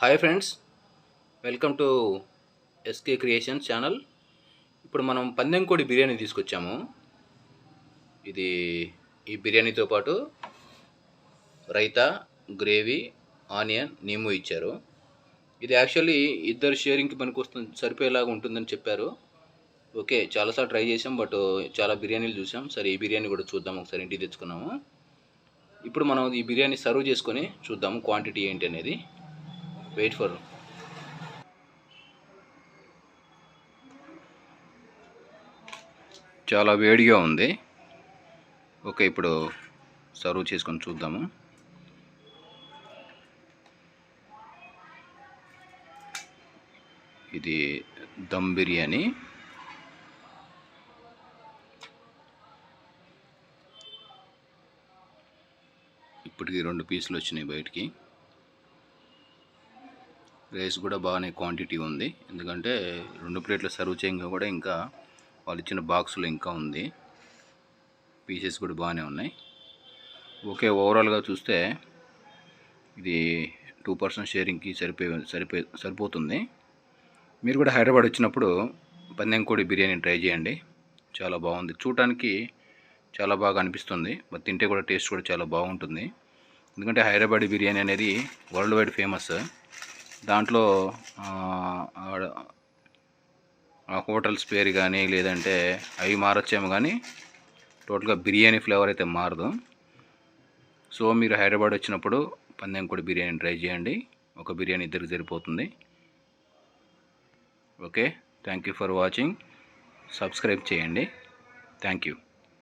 Hi friends welcome to SK creations channel ఇప్పుడు మనం పందెం కోడి బిర్యానీ తీసుకొచ్చాము. ఇది ఈ బిర్యానీతో పాటు రైతా గ్రేవీ ఆనియన్ నీము ఇచ్చారు. ఇది యాక్చువల్లీ ఇద్దరు షేరింగ్కి పనికి వస్తుంది సరిపోయేలాగా ఉంటుందని చెప్పారు. ఓకే చాలాసార్లు ట్రై చేసాం బట్ చాలా బిర్యానీలు చూసాం సరే ఈ బిర్యానీ కూడా చూద్దాం ఒకసారి ఇంటికి తెచ్చుకున్నాము. ఇప్పుడు మనం ఈ బిర్యానీ సర్వ్ చేసుకొని చూద్దాము క్వాంటిటీ ఏంటి అనేది. Wait for. చాలా వేడిగా ఉంది. ఓకే ఇప్పుడు సర్వ్ చేసుకొని చూద్దాము. ఇది దమ్ బిర్యానీ. ఇప్పటికి రెండు పీసులు వచ్చినాయి బయటికి. రైస్ కూడా బాగానే క్వాంటిటీ ఉంది. ఎందుకంటే రెండు ప్లేట్లు సర్వ్ చేయంగా కూడా ఇంకా వాళ్ళు ఇచ్చిన బాక్సులు ఇంకా ఉంది. పీసెస్ కూడా బాగానే ఉన్నాయి. ఓకే ఓవరాల్గా చూస్తే ఇది టూ పర్సెంట్ షేరింగ్కి సరిపోయి సరిపో సరిపోతుంది. మీరు కూడా హైదరాబాద్ వచ్చినప్పుడు పందెంకోడి బిర్యానీ ట్రై చేయండి. చాలా బాగుంది. చూడటానికి చాలా బాగా అనిపిస్తుంది. మరి తింటే కూడా టేస్ట్ కూడా చాలా బాగుంటుంది. ఎందుకంటే హైదరాబాద్ బిర్యానీ అనేది వరల్డ్ వైడ్ ఫేమస్. దాంట్లో ఆ, హోటల్స్ పేరు కానీ లేదంటే అవి మారచ్చేమో కానీ టోటల్గా బిర్యానీ ఫ్లేవర్ అయితే మారదు. సో మీరు హైదరాబాద్ వచ్చినప్పుడు పందెంకోడి బిర్యానీ ట్రై చేయండి. ఒక బిర్యానీ ఇద్దరికి సరిపోతుంది. Okay? Thank you for watching. Subscribe చేయండి. Thank you.